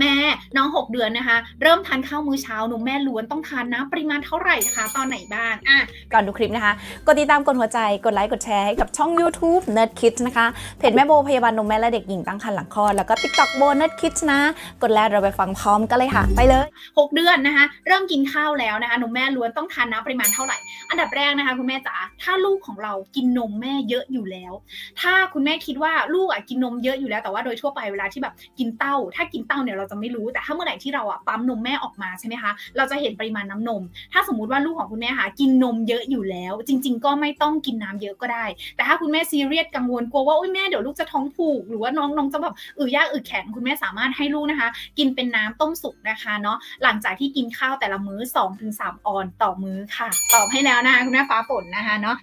แม่น้อง 6 เดือนนะคะ เริ่มทานข้าวมื้อเช้านมแม่ล้วนต้องทานน้ำปริมาณเท่าไหร่คะ ตอนไหนบ้างอะก่อนดูคลิปนะคะ กดติดตามกดหัวใจกดไลค์กดแชร์ให้กับช่อง YouTube Nerd Kids นะคะเพจแม่โบพยาบาลนมแม่และเด็กหญิงตั้งครรภ์หลังคลอดแล้วก็ TikTok โบ Nerd Kids นะ กดแล้วเราไปฟังพร้อมกันเลยค่ะ ไปเลย 6 เดือนนะคะ เริ่มกินข้าวแล้วนะคะนมแม่ล้วนต้องทานน้ำปริมาณเท่าไหร่ อันดับแรกนะคะ คุณแม่จ๋าถ้าลูกของเรากินนมแม่เยอะอยู่แล้ว ถ้าคุณแม่คิดว่าลูกอะกินนมเยอะอยู่แล้วแต่ว่าโดยทั่วไปเวลาที่แบบกินเต้า ถ้ากินเต้าเนี่ยเราจะไม่รู้ แต่ถ้าเมื่อไหร่ที่เราอะปั๊มนมแม่ออกมาใช่ไหมคะ เราจะเห็นปริมาณน้ำนม ถ้าสมมุติว่าลูกของคุณแม่ค่ะกินนมเยอะอยู่แล้ว จริง ๆ ก็ไม่ต้องกินน้ำเยอะก็ได้ แต่ถ้าคุณแม่ซีเรียสกังวลกลัวว่าโอ้ยแม่เดี๋ยวลูกจะท้องผูก หรือว่าน้องน้องจะแบบอืดยากอืดแข็งคุณแม่สามารถให้ลูกนะคะ กินเป็นน้ำต้มสุกนะคะเนาะหลังจากที่กินข้าวแต่ละมื้อ2-3ออนต่อมื้อค่ะ ตอบให้แล้วนะคะคุณแม่ฟ้าฝนนะคะเนาะ